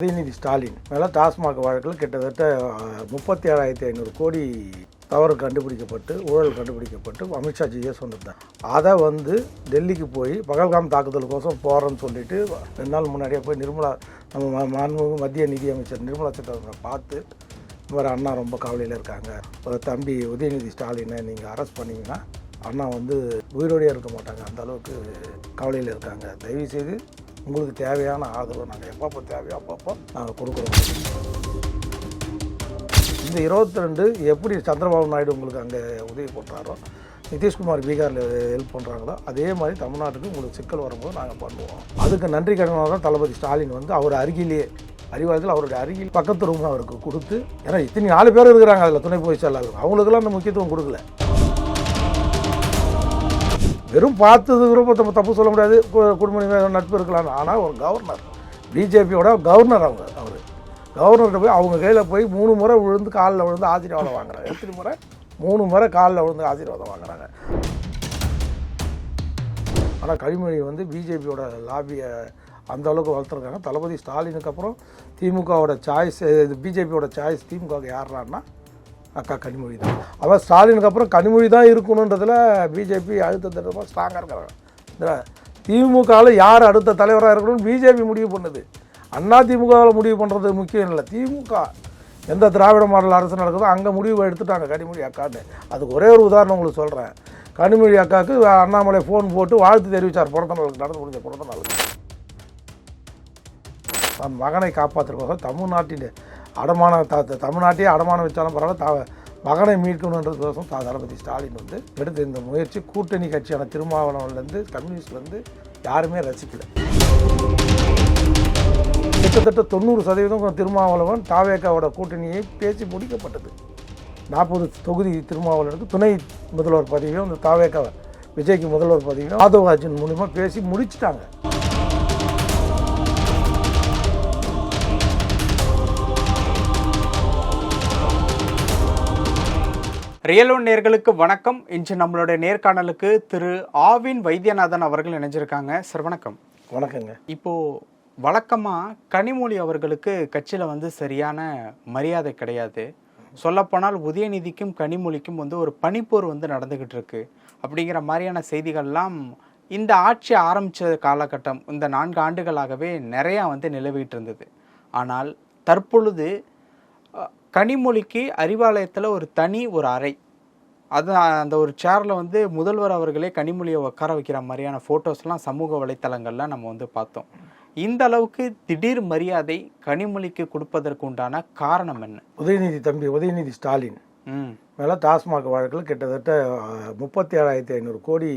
உதயநிதி ஸ்டாலின் மேலே டாஸ்மாக் வழக்கில் கிட்டத்தட்ட முப்பத்தி ஏழாயிரத்தி ஐநூறு கோடி தவறு கண்டுபிடிக்கப்பட்டு ஊழல் கண்டுபிடிக்கப்பட்டு அமித்ஷா ஜிஎஸ் வந்திருந்தார் அதை வந்து டெல்லிக்கு போய் பகல்காம் தாக்குதலுக்கோசம் போகிறோன்னு சொல்லிட்டு ரெண்டு நாள் முன்னாடியே போய் நிர்மலா நம்ம ம- மாண்புமிகு மத்திய நிதியமைச்சர் நிர்மலா சீதாராமனை பார்த்து இவர் அண்ணா ரொம்ப கவலையில் இருக்காங்க. ஒரு தம்பி உதயநிதி ஸ்டாலினை நீங்கள் அரெஸ்ட் பண்ணிங்கன்னா அண்ணா வந்து உயிரோடையே இருக்க மாட்டாங்க. அந்த அளவுக்கு கவலையில் இருக்காங்க. தயவுசெய்து உங்களுக்கு தேவையான ஆதரவு நாங்கள் எப்பப்போ தேவையோ அப்பப்போ நாங்கள் கொடுக்குறோம். இந்த இருபத்தி ரெண்டு எப்படி சந்திரபாபு நாயுடு உங்களுக்கு அங்கே உதவி பண்ணுறாரோ நிதிஷ்குமார் பீகாரில் ஹெல்ப் பண்ணுறாங்களோ அதே மாதிரி தமிழ்நாட்டுக்கு உங்களுக்கு சிக்கல் வரும்போது நாங்கள் பண்ணுவோம். அதுக்கு நன்றி கடனாக தான் தளபதி ஸ்டாலின் வந்து அவர் அருகிலேயே அறிவாளத்தில் அவருடைய அருகில் பக்கத்து ரூம் அவருக்கு கொடுத்து ஏன்னா இத்தனை நாலு பேர் இருக்கிறாங்க அதில் துணை போய் செல்லாதவங்க அவங்களுக்கெல்லாம் அந்த முக்கியத்துவம் கொடுக்கல. வெறும் பார்த்தது ரொம்ப தப்பு தப்பு சொல்ல முடியாது. கு- குடும்ப நட்பு இருக்கலாம் ஆனால் ஒரு கவர்னர் பிஜேபியோட கவர்னர் அவங்க அவர். கவர்னர்கிட்ட போய் அவங்க கையில் போய் மூணு முறை விழுந்து காலில் விழுந்து ஆசீர்வாதம் வாங்குறாங்க. எத்தனை முறை? மூணு முறை காலில் விழுந்து ஆசீர்வாதம் வாங்குறாங்க. ஆனால் கனிமொழி வந்து பிஜேபியோட லாபியை அந்த அளவுக்கு வளர்த்துருக்காங்க. தளபதி ஸ்டாலினுக்கு அப்புறம் திமுகவோட சாய்ஸ் பிஜேபியோட சாய்ஸ் திமுகவுக்கு யாருறான்னா அக்கா கனிமொழி தான். அவன் ஸ்டாலினுக்கு அப்புறம் கனிமொழி தான் இருக்கணுன்றதுல பிஜேபி அழுத்த திட்டமாக ஸ்ட்ராங்காக இருக்கிறாங்க திமுகவில் யார் அடுத்த தலைவராக இருக்கணும்னு பிஜேபி முடிவு பண்ணுது. அண்ணா திமுகவில் முடிவு பண்ணுறது முக்கியம் இல்லை. திமுக எந்த திராவிட மாடல் அரசு நடக்குதோ அங்கே முடிவு எடுத்துட்டாங்க கனிமொழி அக்கான்னு. அதுக்கு ஒரே ஒரு உதாரணம் உங்களுக்கு சொல்கிறேன் கனிமொழி அக்காவுக்கு அண்ணாமலை ஃபோன் போட்டு வாழ்த்து தெரிவித்தார் பிறந்த நாளுக்கு நடந்து முடிஞ்ச பிறந்த நாளுக்கு தன் மகனை காப்பாற்றுறதுக்காக தமிழ்நாட்டின் அடமான த த- தமிழ்நாட்டையே அடமானம் வச்சாலும் பரவாயில்ல. த மகனை மீட்கணுன்றதுக்கோசம் த தளபதி ஸ்டாலின் வந்து எடுத்த இந்த முயற்சி கூட்டணி கட்சியான திருமாவளவன்லேருந்து கம்யூனிஸ்ட்லேருந்து யாருமே ரசிக்கல. கிட்டத்தட்ட தொண்ணூறு சதவீதம் திருமாவளவன் தாவேக்காவோட கூட்டணியை பேசி முடிக்கப்பட்டது. நாற்பது தொகுதி திருமாவளவனுக்கு துணை முதல்வர் பதவியும் இந்த தாவேக்கா விஜய்க்கு முதல்வர் பதவியும் ஆதவ் அர்ஜுன் மூலிமா பேசி முடிச்சிட்டாங்க. ரியல் ஒன் நேர்களுக்கு வணக்கம். இன்று நம்மளுடைய நேர்காணலுக்கு திரு ஆவின் வைத்தியநாதன் அவர்கள் இணைஞ்சிருக்காங்க. சார் வணக்கம். வணக்கங்க. இப்போ வழக்கமா கனிமொழி அவர்களுக்கு கட்சியில வந்து சரியான மரியாதை கிடையாது. சொல்லப்போனால் உதயநிதிக்கும் கனிமொழிக்கும் வந்து ஒரு பனிப்போர் வந்து நடந்துகிட்டு இருக்கு அப்படிங்கிற மாதிரியான செய்திகள்லாம் இந்த ஆட்சி ஆரம்பிச்ச காலகட்டம் இந்த நான்கு ஆண்டுகளாகவே நிறையா வந்து நிலவிட்டு இருந்தது. ஆனால் தற்பொழுது கனிமொழிக்கு அறிவாலயத்தில் ஒரு தனி ஒரு அறை. அது அந்த ஒரு சேரில் வந்து முதல்வர் அவர்களே கனிமொழியை உட்கார வைக்கிற மாதிரியான ஃபோட்டோஸ்லாம் சமூக வலைத்தளங்கள்ல நம்ம வந்து பார்த்தோம். இந்த அளவுக்கு திடீர் மரியாதை கனிமொழிக்கு கொடுப்பதற்கு உண்டான காரணம் என்ன? உதயநிதி தம்பி உதயநிதி ஸ்டாலின். மேலே டாஸ்மாக் வழக்கில் கிட்டத்தட்ட முப்பத்தி ஏழாயிரத்தி ஐநூறு கோடி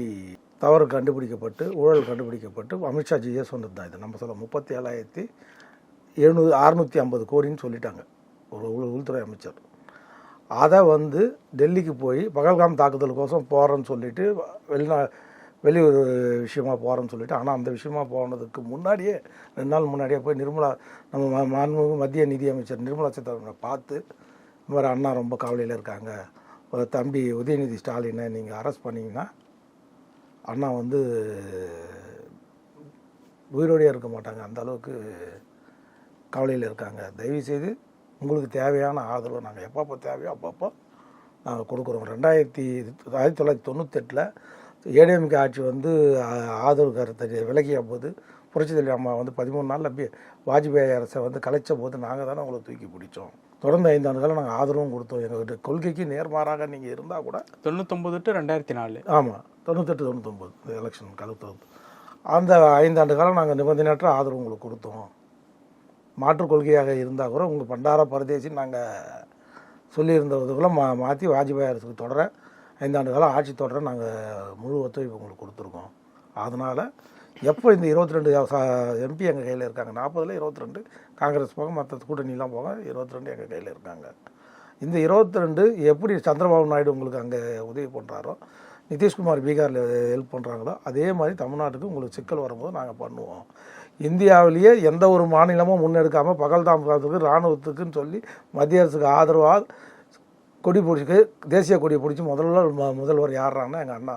தவறு கண்டுபிடிக்கப்பட்டு ஊழல் கண்டுபிடிக்கப்பட்டு அமித்ஷா ஜிஎஸ் வந்திருந்தான் இது. நம்ம சொல்ல முப்பத்தி ஏழாயிரத்தி எழுநூறு அறுநூற்றி ஐம்பது கோடின்னு சொல்லிட்டாங்க. ஒரு உள் உள்துறை அமைச்சர். அதை வந்து டெல்லிக்கு போய் பகல்காம் தாக்குதலுக்கோசம் போகிறேன்னு சொல்லிட்டு வெளிநா வெளியூர் விஷயமா போகிறேன்னு சொல்லிட்டு ஆனால் அந்த விஷயமா போனதுக்கு முன்னாடியே ரெண்டு நாள் முன்னாடியே போய் நிர்மலா நம்ம மாண்புமிகு மத்திய நிதியமைச்சர் நிர்மலா சீதாராமனை பார்த்து இந்த மாதிரி அண்ணா ரொம்ப கவலையில் இருக்காங்க. ஒரு தம்பி உதயநிதி ஸ்டாலினை நீங்கள் அரெஸ்ட் பண்ணிங்கன்னா அண்ணா வந்து உயிரோடையாக இருக்க மாட்டாங்க. அந்த அளவுக்கு கவலையில் இருக்காங்க. தயவு செய்து உங்களுக்கு தேவையான ஆதரவு நாங்கள் எப்பப்போ தேவையோ அப்பப்போ நாங்கள் கொடுக்குறோம். ரெண்டாயிரத்தி ஆயிரத்தி தொள்ளாயிரத்தி தொண்ணூத்தெட்டில் ஏடிஎம்கே ஆட்சி வந்து ஆதரவு கருத்தை விலகிய போது புரட்சித்தலைவி அம்மா வந்து பதிமூணு நாளில் வாஜ்பாய் அரசை வந்து கலைச்ச போது நாங்கள் தானே உங்களை தூக்கி பிடிச்சோம். தொடர்ந்து ஐந்து ஆண்டுகள் நாங்கள் ஆதரவும் கொடுத்தோம். எங்களுடைய கொள்கைக்கு நேர்மாறாக நீங்கள் இருந்தால் கூட தொண்ணூத்தொம்பது டு ரெண்டாயிரத்தி நாலு. ஆமாம் தொண்ணூத்தெட்டு தொண்ணூத்தொம்பது எலெக்ஷன் கலத்தது அந்த ஐந்தாண்டு காலம் நாங்கள் நிபந்தனையற்ற ஆதரவு உங்களுக்கு கொடுத்தோம். மாற்றுக் கொள்கையாக இருந்தால் கூட உங்கள் பண்டார பரதேசி நாங்கள் சொல்லியிருந்ததுக்குள்ள மா மாற்றி வாஜ்பாய் அரசுக்கு தொடர ஐந்தாண்டு காலம் ஆட்சி தொடர நாங்கள் முழு ஒத்துழைப்பு உங்களுக்கு கொடுத்துருக்கோம். அதனால் எப்போ இந்த இருபத்தி ரெண்டு எம்பி எங்கள் கையில் இருக்காங்க? நாற்பதில் இருபத்தி ரெண்டு காங்கிரஸ் போக மற்ற கூட்டணிலாம் போக இருபத்தி ரெண்டு எங்கள் கையில் இருக்காங்க. இந்த இருபத்தி ரெண்டு எப்படி சந்திரபாபு நாயுடு உங்களுக்கு அங்கே உதவி பண்ணுறாரோ நிதிஷ்குமார் பீகாரில் ஹெல்ப் பண்ணுறாங்களோ அதே மாதிரி தமிழ்நாட்டுக்கு உங்களுக்கு சிக்கல் வரும்போது நாங்கள் பண்ணுவோம். இந்தியாவிலேயே எந்த ஒரு மாநிலமும் முன்னெடுக்காமல் பகல்தாமத்துக்கு இராணுவத்துக்குன்னு சொல்லி மத்திய அரசுக்கு ஆதரவாக கொடி பிடிச்சி தேசிய கொடியை பிடிச்சி முதல்வர் ம- முதல்வர் யாருறாங்கன்னா எங்கள் அண்ணா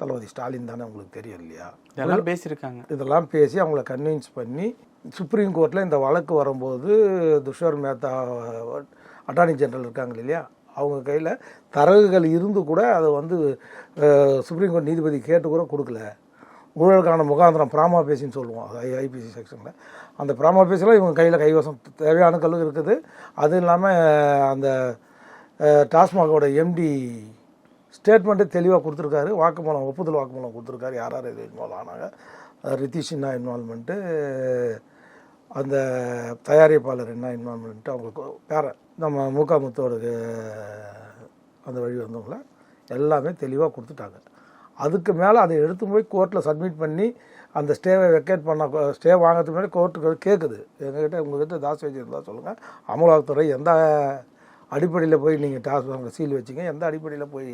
தளபதி ஸ்டாலின் தானே உங்களுக்கு தெரியும் இல்லையா? இதெல்லாம் பேசியிருக்காங்க. இதெல்லாம் பேசி அவங்கள கன்வின்ஸ் பண்ணி சுப்ரீம் கோர்ட்டில் இந்த வழக்கு வரும்போது துஷார் மேத்தா அட்டார்னி ஜெனரல் இருக்காங்க இல்லையா? அவங்க கையில் தரகுகள் இருந்து கூட அதை வந்து சுப்ரீம் கோர்ட் நீதிபதி கேட்டு கூட கொடுக்கல. ஊழலுக்கான முகாந்திரம் பிராமா பேசின்னு சொல்லுவோம் அது ஐபிசி செக்ஷனில் அந்த பிராமா பேசியில் இவங்க கையில் கைவசம் தேவையான கல்லு இருக்குது. அது இல்லாமல் அந்த டாஸ்மாகோட எம்டி ஸ்டேட்மெண்ட்டே தெளிவாக கொடுத்துருக்காரு. வாக்குமூலம் ஒப்புதல் வாக்குமூலம் கொடுத்துருக்காரு. யார் யார் இது இன்வால்வ் ஆனாங்க. ரித்திஷ் என்ன இன்வால்மெண்ட்டு அந்த தயாரிப்பாளர் என்ன இன்வால்மெண்ட்டு அவங்களுக்கு பேர நம்ம மூக்காமுத்தோட அந்த வழி வந்தவங்கள எல்லாமே தெளிவாக கொடுத்துட்டாங்க. அதுக்கு மேலே அதை எடுத்து போய் கோர்ட்டில் சப்மிட் பண்ணி அந்த ஸ்டேவை வெக்கேட் பண்ண ஸ்டே வாங்கிறதுக்கு முன்னாடி கோர்ட்டுக்கு கேட்குது எங்ககிட்ட உங்ககிட்ட தாஸ் வச்சுருந்தா சொல்லுங்கள் அமலாக்கத்துறை எந்த அடிப்படையில் போய் நீங்கள் டாஸ் வாங்க சீல் வச்சிங்க? எந்த அடிப்படையில் போய்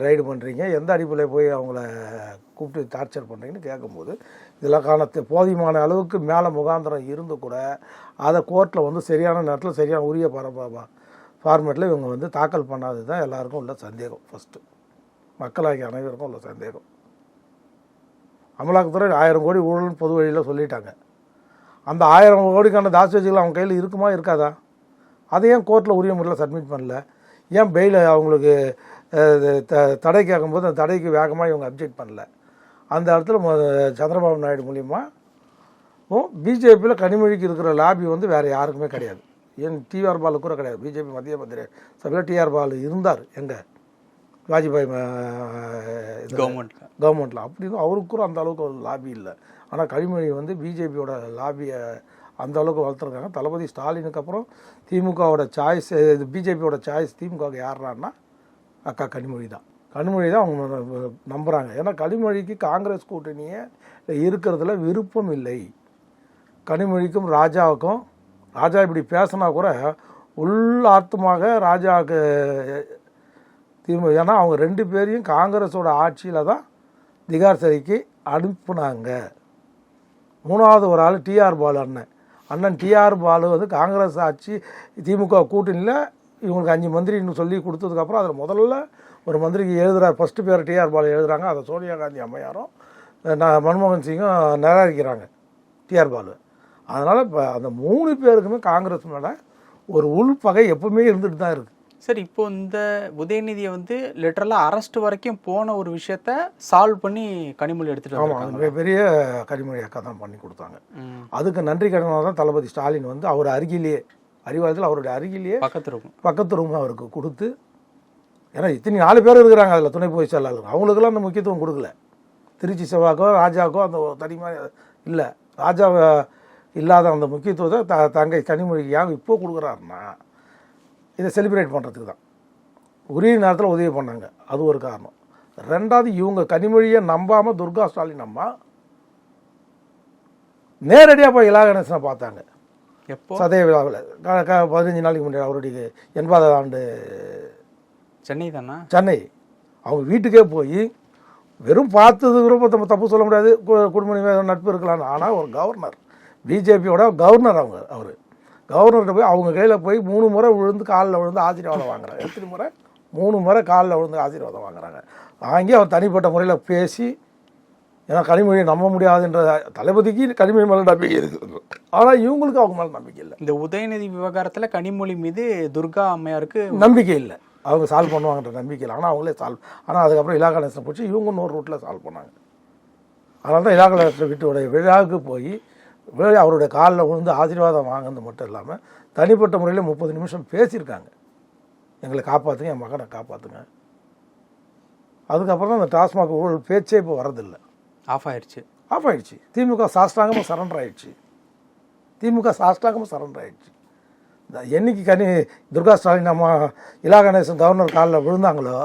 ரைடு பண்ணுறீங்க எந்த அடிப்படையில் போய் அவங்கள கூப்பிட்டு டார்ச்சர் பண்ணுறீங்கன்னு கேட்கும்போது இதெல்லாம் காணத்து போதியமான அளவுக்கு மேலே முகாந்திரம் இருந்து கூட அதை கோர்ட்டில் வந்து சரியான நேரத்தில் சரியான உரிய பரபா ஃபார்மேட்டில் இவங்க வந்து தாக்கல் பண்ணாதது தான் எல்லாருக்கும் உள்ள சந்தேகம் ஃபஸ்ட்டு மக்களாகிய அனைவருக்கும் உள்ள சந்தேகம். அமலாக்கத்துறை ஆயிரம் கோடி ஊழல்னு பொது வழியில் சொல்லிட்டாங்க. அந்த ஆயிரம் கோடிக்கான தாஸ்வேஜிகள் அவங்க கையில் இருக்குமா இருக்காதா? அதை ஏன் கோர்ட்டில் உரிய முறையில் சப்மிட் பண்ணல? ஏன் பெயில் அவங்களுக்கு த- தடை கேட்கும்போது அந்த தடைக்கு வேகமாக இவங்க அப்ஜெக்ட் பண்ணல? அந்த இடத்துல சந்திரபாபு நாயுடு மூலிமா பிஜேபியில் கனிமொழிக்கு இருக்கிற லாபி வந்து வேறு யாருக்குமே கிடையாது. ஏன் டிஆர் பாலு கூட கிடையாது. பிஜேபி மத்திய மந்திரி சபையில் டிஆர் பாலு இருந்தார் எங்கே? வாஜ்பாய் கவர்மெண்ட்ல கவர்மெண்ட்டில் அப்படின்னு அவருக்கு கூட அந்த அளவுக்கு ஒரு லாபி இல்லை. ஆனால் கனிமொழி வந்து பிஜேபியோட லாபியை அந்த அளவுக்கு வளர்த்துருக்காங்க. தளபதி ஸ்டாலினுக்கு அப்புறம் திமுகவோட சாய்ஸ் இது பிஜேபியோட சாய்ஸ் திமுகவுக்கு யாருறான்னா அக்கா கனிமொழி தான். கனிமொழி தான் அவங்க ந- நம்புறாங்க. ஏன்னா கனிமொழிக்கு காங்கிரஸ் கூட்டணியே இருக்கிறதுல விருப்பம் இல்லை. கனிமொழிக்கும் ராஜாவுக்கும் ராஜா இப்படி பேசினா கூட உள்ளார்த்தமாக ராஜாவுக்கு திமுக ஏன்னா அவங்க ரெண்டு பேரையும் காங்கிரஸோட ஆட்சியில் தான் திகார் சிறைக்கு அனுப்புனாங்க. மூணாவது ஒரு ஆள் டிஆர் பாலு அண்ணன். அண்ணன் டிஆர் பாலு வந்து காங்கிரஸ் ஆட்சி திமுக கூட்டணியில் இவங்களுக்கு அஞ்சு மந்திரின்னு சொல்லி கொடுத்ததுக்கப்புறம் அதில் முதல்ல ஒரு மந்திரிக்கு எழுதுகிறார் ஃபஸ்ட்டு பேர் டிஆர் பாலு எழுதுகிறாங்க அதை சோனியா காந்தி அம்மையாரும் நான் மன்மோகன் சிங்கும் நிராகரிக்கிறாங்க டிஆர் பாலு. அதனால் இப்போ அந்த மூணு பேருக்குமே காங்கிரஸ் மேலே ஒரு உள்பகை எப்பவுமே இருந்துட்டு தான் இருக்குது சார் இப்போ இந்த உதயநிதியை வந்து லிட்டரலாக அரெஸ்ட் வரைக்கும் போன ஒரு விஷயத்த சால்வ் பண்ணி கனிமொழி எடுத்துட்டு ஆமாம் மிகப்பெரிய கனிமொழி அக்கா தான் பண்ணி கொடுத்தாங்க. அதுக்கு நன்றி கடனாக தான் தளபதி ஸ்டாலின் வந்து அவர் அருகிலேயே அறிவாளத்தில் அவருடைய அருகிலேயே பக்கத்து இருக்கும் பக்கத்து ரூம் அவருக்கு கொடுத்து ஏன்னா இத்தனை நாலு பேர் இருக்கிறாங்க அதில் துணை பொதுச் செயலாளர் அவங்களுக்கெல்லாம் அந்த முக்கியத்துவம் கொடுக்கல. திருச்சி செவ்வாக்கோ ராஜாக்கோ அந்த தனிமாக இல்லை. ராஜா இல்லாத அந்த முக்கியத்துவத்தை த தங்கை கனிமொழிக்கு ஏன் இப்போ கொடுக்குறாருன்னா இதை செலிப்ரேட் பண்ணுறதுக்கு தான். உரிய நேரத்தில் உதவி பண்ணாங்க. அது ஒரு காரணம். ரெண்டாவது இவங்க கனிமொழியை நம்பாமல் துர்கா ஸ்டாலின் அம்மா நேரடியாக போய் இலா கணேசனை பார்த்தாங்க. எப்போ? சதய விழாவில். பதினஞ்சு நாளைக்கு முன்னாடி அவருடைய எண்பதாவது ஆண்டு சென்னை தானா? சென்னை. அவங்க வீட்டுக்கே போய் வெறும் பார்த்தது நம்ம தப்பு சொல்ல முடியாது. குடும்ப நட்பு இருக்கலாம் ஆனால் ஒரு கவர்னர் பிஜேபியோட கவர்னர் அவங்க அவர். கவர்னர்கிட்ட போய் அவங்க கையில் போய் மூணு முறை விழுந்து காலில் விழுந்து ஆசீர்வாதம் வாங்குறாங்க. எத்தனை முறை? மூணு முறை காலில் விழுந்து ஆசீர்வாதம் வாங்குறாங்க. வாங்கி அவர் தனிப்பட்ட முறையில் பேசி ஏன்னா கனிமொழியை நம்ப முடியாதுன்ற தளபதிக்கு கனிமொழி மேலே நம்பிக்கை இருக்குது ஆனால் இவங்களுக்கு அவங்க மேலே நம்பிக்கை இல்லை. இந்த உதயநிதி விவகாரத்துல கனிமொழி மீது துர்கா அம்மையாருக்கு நம்பிக்கை இல்லை. அவங்க சால்வ் பண்ணுவாங்கன்ற நம்பிக்கை இல்லை. ஆனால் அவங்களே சால்வ் ஆனால் அதுக்கப்புறம் இலா கணேசனை பிடிச்சி இவங்க இன்னொரு ரூட்டில் சால்வ் பண்ணாங்க. அதனால தான் இலா கணேசன் வீட்டுடைய விழாவுக்கு போய் அவருடைய காலில் விழுந்து ஆசீர்வாதம் வாங்கினது மட்டும் இல்லாமல் தனிப்பட்ட முறையில் முப்பது நிமிஷம் பேசியிருக்காங்க. எங்களை காப்பாற்றுங்க என் மகனை காப்பாற்றுங்க அதுக்கப்புறம் தான் அந்த டாஸ்மாக் ஊழல் பேச்சே இப்போ வரதில்லை ஆஃப் ஆயிடுச்சு. ஆஃப் ஆயிடுச்சு. திமுக சாஷ்டாங்கமாக சரண்டர் ஆயிடுச்சு. திமுக சாஷ்டாங்கமாக சரண்டர் ஆயிடுச்சு. இந்த என்னைக்கு கனி துர்கா ஸ்டாலின் அம்மா இலா கணேசன் கவர்னர் காலில் விழுந்தாங்களோ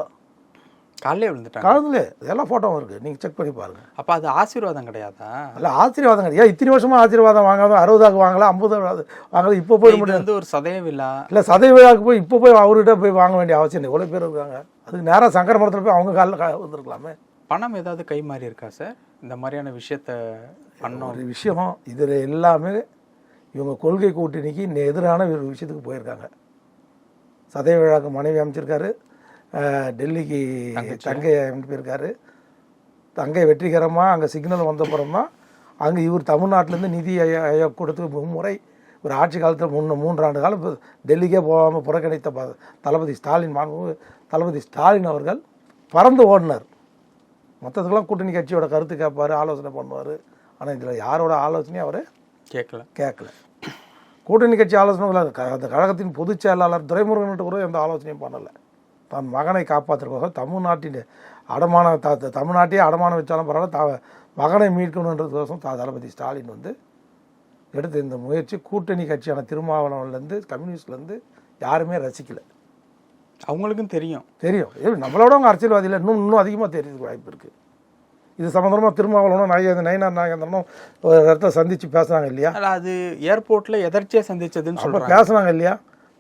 காலையிலே விழுந்துட்டாங்க. காலத்துல இதெல்லாம் ஃபோட்டோவும் இருக்குது நீங்கள் செக் பண்ணி பாருங்கள் அப்ப அது ஆசீர்வாதம் கிடையாதா? அல்ல ஆசீர்வாதம் கிடையாது. இத்தனை வருஷமா ஆசீர்வாதம் வாங்காம அறுபதாக வாங்கலாம் ஐம்பதாவது வாங்கலாம் இப்போ போய் இது முடியாது. வந்து ஒரு சதய விழா. இல்லை சதய விழாவுக்கு போய் இப்போ போய் அவர்கிட்ட போய் வாங்க வேண்டிய அவசியம் இல்லை. எவ்வளோ பேர் இருக்காங்க. அதுக்கு நேராக சங்கர மரத்தில் போய் அவங்க காலில் வந்திருக்கலாமே. பணம் ஏதாவது கை மாறி இருக்கா சார்? இந்த மாதிரியான விஷயத்த பண்ணோம். ஒரு விஷயம் இதில் எல்லாமே இவங்க கொள்கை கூட்டணிக்கு எதிரான ஒரு விஷயத்துக்கு போயிருக்காங்க. சதய விழாக்கு மனைவி அமைச்சிருக்காரு. டெல்லிக்கு தங்கை அனுப்பியிருக்காரு தங்கை வெற்றிகரமாக அங்கே சிக்னல் வந்த தான் அங்கே இவர் தமிழ்நாட்டிலேருந்து நிதி ஆயோ- ஆயோக் கொடுத்து மும்முறை ஒரு ஆட்சி காலத்தில் முன்ன மூன்றாண்டு காலம் இப்ப டெல்லிக்கே போகாமல் புறக்கணித்த ப- தளபதி ஸ்டாலின் மாண்பு தளபதி ஸ்டாலின் அவர்கள் பறந்து ஓடினார். மற்றதுக்கெல்லாம் கூட்டணி கட்சியோட கருத்து கேட்பார் ஆலோசனை பண்ணுவார். ஆனால் இதில் யாரோட ஆலோசனையும் அவர் கேட்கல. கேட்கல. கூட்டணி கட்சி ஆலோசனை அந்த கழகத்தின் பொதுச் செயலாளர் துரைமுருகன்ட்டு கூட எந்த ஆலோசனையும் பண்ணலை. தன் மகனை காப்பாற்றுறதுக்கோசம் தமிழ்நாட்டின் அடமான த தமிழ்நாட்டையே அடமானம் வச்சாலும் பரவாயில்ல த மகனை மீட்கணுன்றதுக்கோசம் த தளபதி ஸ்டாலின் வந்து எடுத்த இந்த முயற்சி கூட்டணி கட்சியான திருமாவளவன்லேருந்து கம்யூனிஸ்ட்லேருந்து யாருமே ரசிக்கல. அவங்களுக்கும் தெரியும். தெரியும். ஏய், நம்மளோட அவங்க அரசியல்வாதியில் இன்னும் இன்னும் அதிகமாக தெரியறதுக்கு வாய்ப்பு இருக்குது இது சம்மந்தமாக திருமாவளவனும் நாகேந்திரன் நயினார் நாகேந்திரனும் ஒரு இடத்துல சந்தித்து பேசுனாங்க இல்லையா? அது ஏர்போர்ட்ல எதர்ச்சியா சந்திச்சதுன்னு சொல்றாங்க. பேசுனாங்க இல்லையா?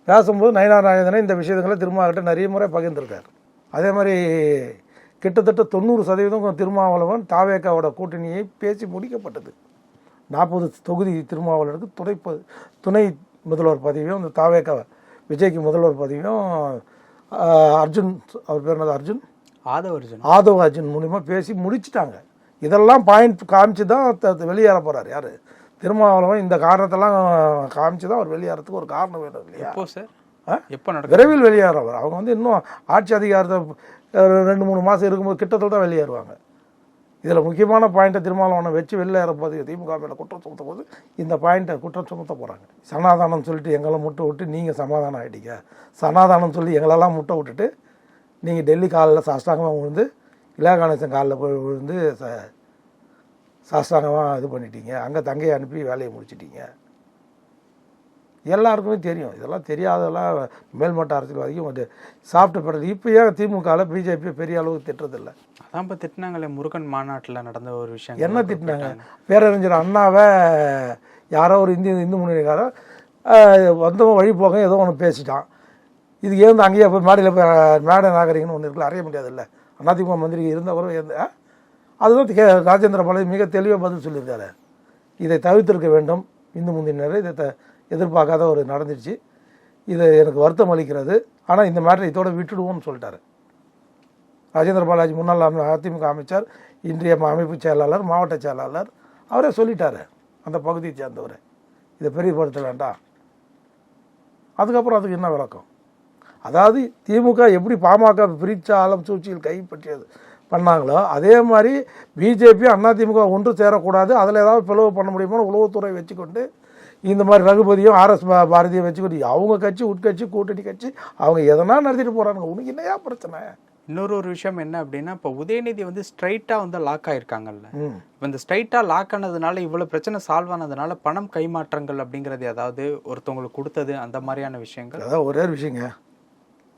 பேசும்போது நயினார் நாகேந்திரன் இந்த விஷயங்களை திருமாவட்ட நிறைய முறை பகிர்ந்திருக்காரு. அதே மாதிரி கிட்டத்தட்ட தொண்ணூறு சதவீதம் திருமாவளவன் தாவேக்காவோட கூட்டணியை பேசி முடிக்கப்பட்டது. நாற்பது தொகுதி திருமாவளவனுக்கு துணை ப- துணை முதல்வர் பதவியும் இந்த தாவேக்கா விஜய்க்கு முதல்வர் பதவியும் அர்ஜுன் அவர் பேர் என்னது அர்ஜுன்? ஆதவர்ஜன் ஆதவ் அர்ஜுன் மூலிமா பேசி முடிச்சிட்டாங்க. இதெல்லாம் பாயிண்ட் காமிச்சு தான் வெளியேற போறார் யாரு? திருமாவளவன் இந்த காரணத்தெல்லாம் காமிச்சு தான் அவர் வெளியேறதுக்கு ஒரு காரணம் வேணும் இல்லையா? எப்போ சார்? எப்போ நடக்கும் விரைவில் வெளியேறவர். அவங்க வந்து இன்னும் ஆட்சி அதிகாரத்தை ரெண்டு மூணு மாதம் இருக்கும்போது கிட்டத்தட்ட தான் வெளியேறுவாங்க. இதில் முக்கியமான பாயிண்ட்டை திருமாவளவனை வச்சு வெளியேற போது திமுக மேலே குற்றம் சுமத்த போது இந்த பாயிண்ட்டை குற்றம் சுமத்த போகிறாங்க சனாதானம் சொல்லிட்டு எங்களை முட்டை விட்டு நீங்கள் சமாதானம் ஆகிட்டீங்க சனாதானம் சொல்லி எங்களெல்லாம் முட்டை விட்டுட்டு நீங்கள் டெல்லி காலில் சாஷ்டாங்கமாக விழுந்து இலா கணேசன் காலில் போய் விழுந்து ச சாஷ்டாங்கமாக இது பண்ணிட்டீங்க. அங்கே தங்கையை அனுப்பி வேலையை முடிச்சிட்டீங்க. எல்லாருக்குமே தெரியும். இதெல்லாம் தெரியாதெல்லாம் மேல்மட்ட அரசியல்வாதிக்கும் வந்து சாப்பிட்ட பிறகு இப்போ ஏன் திமுகவில் பிஜேபி பெரிய அளவுக்கு திட்டுறதில்ல? அதான் இப்போ திட்டினாங்களே முருகன் மாநாட்டுல நடந்த ஒரு விஷயம். என்ன திட்டினாங்க? பேரறிஞர் அண்ணாவை யாரோ ஒரு இந்திய இந்து முன்னணிக்காரன் வந்தவன் வழி போக ஏதோ ஒன்று பேசிட்டான். இது ஏந்து அங்கேயே போய் மேடையில் போய் மேடை நாகரிகம்னு ஒன்று இருக்குல்ல அறிய முடியாது இல்லை அதிமுக மந்திரி இருந்தவரும் ஏந்த? அதுதான் கே ராஜேந்திர பாலாஜி மிக தெளிவாக பதில் சொல்லியிருக்காரு. இதை தவிர்த்திருக்க வேண்டும். இந்து முந்தினர் இதை த எதிர்பார்க்காத ஒரு நடந்துருச்சு இது எனக்கு வருத்தம் அளிக்கிறது. ஆனால் இந்த மேட்டரை இதோட விட்டுடுவோம்னு சொல்லிட்டாரு. ராஜேந்திர பாலாஜி முன்னாள் அதிமுக அமைச்சர் இன்றைய அமைப்பு செயலாளர் மாவட்ட செயலாளர் அவரே சொல்லிட்டாரு. அந்த பகுதியை சேர்ந்தவர். இதை பெரியப்படுத்த வேண்டாம் அதுக்கப்புறம் அதுக்கு என்ன விளக்கம்? அதாவது திமுக எப்படி பாமக பிரிச்சாலம் சூழ்ச்சியில் கைப்பற்றியது. பண்ணாங்களோ அதே மாதிரி பிஜேபி அதிமுக ஒன்று சேரக்கூடாது. அதில் ஏதாவது பிளவு பண்ண முடியுமோ உளவுத்துறை வச்சுக்கொண்டு இந்த மாதிரி ரகுபதியும் ஆர்எஸ் பாரதியை வச்சுக்கொண்டு அவங்க கட்சி உட்கட்சி கூட்டணி கட்சி அவங்க எதனா நடத்திட்டு போகிறாங்க உனக்கு என்னையா பிரச்சனை? இன்னொரு ஒரு விஷயம் என்ன அப்படின்னா இப்போ உதயநிதி வந்து ஸ்ட்ரைட்டா வந்து லாக் ஆயிருக்காங்கல்ல. இப்போ இந்த ஸ்ட்ரைட்டா லாக் ஆனதுனால இவ்வளவு பிரச்சனை சால்வ் ஆனதுனால பணம் கைமாற்றங்கள் அப்படிங்கிறது ஏதாவது ஒருத்தவங்களுக்கு கொடுத்தது அந்த மாதிரியான விஷயங்கள்? அதான் ஒரே ஒரு விஷயங்க.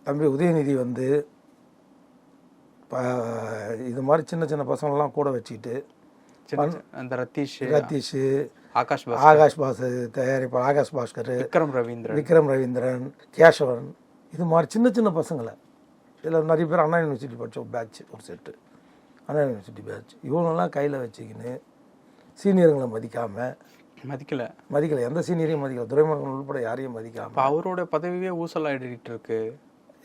தம்பி உதயநிதி வந்து இது மாதிரி சின்ன சின்ன பசங்களெலாம் கூட வச்சுக்கிட்டு அந்த ரத்தீஷ் ரத்தீஷ் ஆகாஷ் பாஸ் ஆகாஷ் பாஸ் தயாரிப்பாளர் ஆகாஷ் பாஸ்கர் விக்ரம் ரவீந்திரன். விக்ரம் ரவீந்திரன் கேசவன் இது மாதிரி சின்ன சின்ன பசங்களை. இதில் நிறைய பேர் அண்ணா யூனிவர்சிட்டி படித்த ஒரு பேட்ச் ஒரு செட்டு அண்ணா யூனிவர்சிட்டி பேட்ச் இவங்களெல்லாம் கையில் வச்சுக்கின்னு சீனியருங்களை மதிக்காமல் மதிக்கல. மதிக்கலை. எந்த சீனியரையும் மதிக்கல. துறைமுருகன் உள்பட யாரையும் மதிக்காமல் அவரோட பதவியே ஊசலாடிட்டு இருக்கு.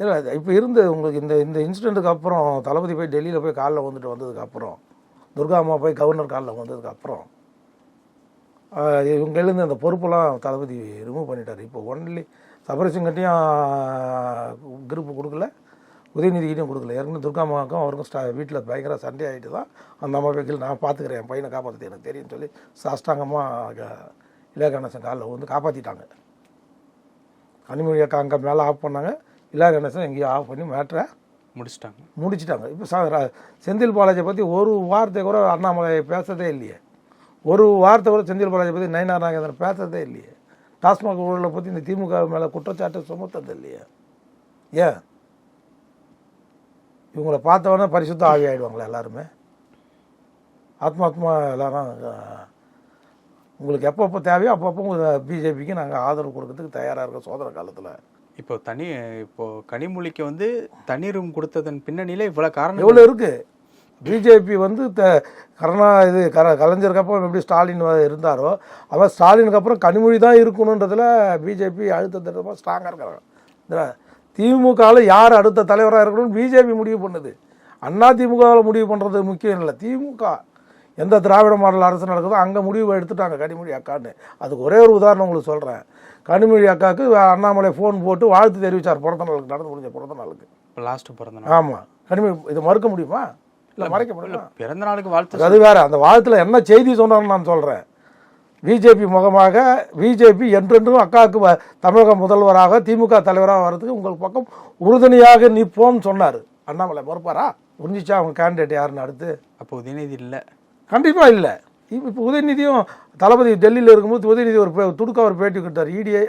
இல்லை இப்போ இருந்து உங்களுக்கு இந்த இந்த இன்சிடெண்ட்டுக்கு அப்புறம் தளபதி போய் டெல்லியில் போய் காலில் வந்துட்டு வந்ததுக்கு அப்புறம் துர்கா அம்மா போய் கவர்னர் காலில் வந்ததுக்கு அப்புறம் அந்த பொறுப்பெல்லாம் தளபதி ரிமூவ் பண்ணிட்டார். இப்போ ஒன்லி சபரசிங்கிட்டையும் குரூப் கொடுக்கல உதயநிதிக்கிட்டையும் கொடுக்கல. ஏற்கனவே துர்கா அம்மாவுக்கும் அவருக்கும் ஸ்டா வீட்டில் பயங்கர சண்டை ஆகிட்டு தான் அந்த அம்மா வைக்கல நான் பார்த்துக்கிறேன் என் பையனை காப்பாற்றுறது எனக்கு தெரியும்னு சொல்லி சாஷ்டாங்கமாக இளைய கணேசன் காலில் வந்து காப்பாற்றிட்டாங்க கனிமொழி அக்கா அங்கே மேலே ஆஃப் பண்ணாங்க. இலா கணேசன் எங்கேயோ ஆஃப் பண்ணி மேட்ரை முடிச்சிட்டாங்க. முடிச்சிட்டாங்க. இப்போ செந்தில் பாலாஜியை பற்றி ஒரு வார்த்தை கூட அண்ணாமலை பேசுறதே இல்லையே. ஒரு வார்த்தை கூட செந்தில் பாலாஜி பற்றி நயனார் நாகேந்திரன் பேசுறதே இல்லையே. டாஸ்மாக் ஊழலை பற்றி இந்த திமுக மேலே குற்றச்சாட்டு சுமத்தது இல்லையே. ஏன்? இவங்கள பார்த்தவொடனே பரிசுத்த ஆவி ஆயிடுவாங்களா எல்லாருமே. ஆத்மாத்மா எல்லாரும் உங்களுக்கு எப்பப்போ தேவையோ அப்பப்போ பிஜேபிக்கு நாங்கள் ஆதரவு கொடுக்கறதுக்கு தயாராக இருக்கோம் சோதனை காலத்தில். இப்போ தனி இப்போ கனிமொழிக்கு வந்து தனி ரூம் கொடுத்ததன் பின்னணியில இவ்வளவு காரணம் எவ்வளோ இருக்கு. பிஜேபி வந்து த கருணா இது கர கலைஞருக்கு அப்புறம் எப்படி ஸ்டாலின் இருந்தாரோ அவன் ஸ்டாலினுக்கு அப்புறம் கனிமொழி தான் இருக்கணுன்றதுல பிஜேபி அழுத்த திட்டமாக ஸ்ட்ராங்காக இருக்கிறாங்க திமுகவில் யார் அடுத்த தலைவராக இருக்கணும்னு பிஜேபி முடிவு பண்ணுது. அண்ணா திமுகவில் முடிவு பண்ணுறது முக்கியம் இல்லை. திமுக எந்த திராவிட மாடல் அரசு நடக்குதோ அங்கே முடிவு எடுத்துட்டாங்க கனிமொழி அக்கான்னு. அதுக்கு ஒரே ஒரு உதாரணம் உங்களுக்கு சொல்கிறேன் கனிமொழி அக்காவுக்கு அண்ணாமலை ஃபோன் போட்டு வாழ்த்து தெரிவித்தார் பிறந்த நாளுக்கு நடந்து முடிஞ்ச பிறந்த நாளுக்கு. இப்போ லாஸ்ட் பிறந்த நாள். ஆமாம் கனிமொழி இதை மறுக்க முடியுமா? இல்லை மறைக்க முடியுமா? பிறந்த நாளுக்கு வாழ்த்து அது வேற அந்த வாழ்த்துல என்ன செய்தி சொன்னார்னு நான் சொல்கிறேன் பிஜேபி முகமாக பிஜேபி என்றென்றும் அக்காவுக்கு தமிழக முதல்வராக திமுக தலைவராக வர்றதுக்கு உங்கள் பக்கம் உறுதுணையாக நிற்போம்னு சொன்னார். அண்ணாமலை மறுப்பாரா? புரிஞ்சிச்சா அவங்க கேண்டிடேட் யாருன்னு அடுத்து? அப்போ உதயநிதி இல்லை. கண்டிப்பாக இல்லை. இப்போ உதயநிதியும் தளபதி டெல்லியில் இருக்கும்போது உதயநிதி ஒரு துடுக்க ஒரு பேட்டி கொடுத்தார். இடிஐ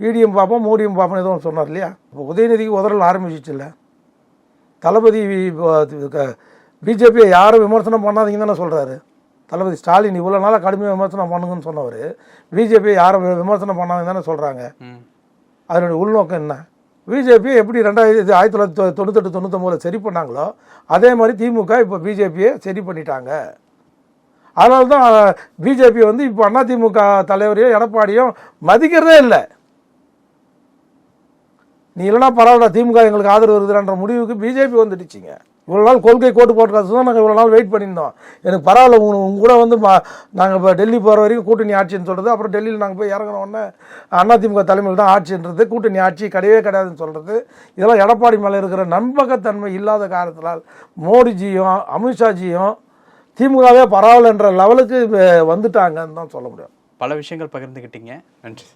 இடியும் பார்ப்போம் மோடியும் பார்ப்போம் ஏதோ ஒன்று சொன்னார் இல்லையா? இப்போ உதயநிதிக்கு உதறல் ஆரம்பிச்சிச்சுல்ல தளபதி பிஜேபியை யாரும் விமர்சனம் பண்ணாதீங்கன்னு தானே சொல்கிறாரு தளபதி ஸ்டாலின் இவ்வளோ நாளாக கடுமையாக விமர்சனம் பண்ணுங்கன்னு சொன்னவர். பிஜேபியை யாரும் விமர்சனம் பண்ணாதீங்கன்னு தானே சொல்கிறாங்க அதனுடைய உள்நோக்கம் என்ன? பிஜேபி எப்படி ரெண்டாயிரத்தி ஆயிரத்தி தொள்ளாயிரத்தி தொண்ணூத்தெட்டு தொண்ணூத்தொம்பதில் சரி பண்ணாங்களோ அதே மாதிரி திமுக இப்போ பிஜேபியை சரி பண்ணிட்டாங்க. அதனால தான் பிஜேபி வந்து இப்போ அதிமுக தலைவரையும் எடப்பாடியும் மதிக்கிறதே இல்லை. நீ இல்லைனா பரவாயில்ல திமுக எங்களுக்கு ஆதரவு வருதுன்ற முடிவுக்கு பிஜேபி வந்துடுச்சிங்க. இவ்வளோ நாள் கொள்கை கோட்டு போட்டுறது தான் நாங்கள் இவ்வளோ நாள் வெயிட் பண்ணியிருந்தோம். எனக்கு பரவாயில்ல உங்க உங்க கூட வந்து நாங்கள் இப்போ டெல்லி போகிற வரைக்கும் கூட்டணி ஆட்சின்னு சொல்கிறது அப்புறம் டெல்லியில் நாங்கள் போய் இறங்கின உடனே அதிமுக தலைமையில் தான் ஆட்சின்றது கூட்டணி ஆட்சி கிடையவே கிடையாதுன்னு சொல்கிறது இதெல்லாம் எடப்பாடி மேலே இருக்கிற நம்பகத்தன்மை இல்லாத காரணத்தினால் மோடிஜியும் அமித்ஷாஜியும் திமுகவே பரவாயில்லன்ற லெவலுக்கு வந்துட்டாங்கன்னு தான் சொல்ல முடியும். பல விஷயங்கள் பகிர்ந்துக்கிட்டீங்க நன்றி.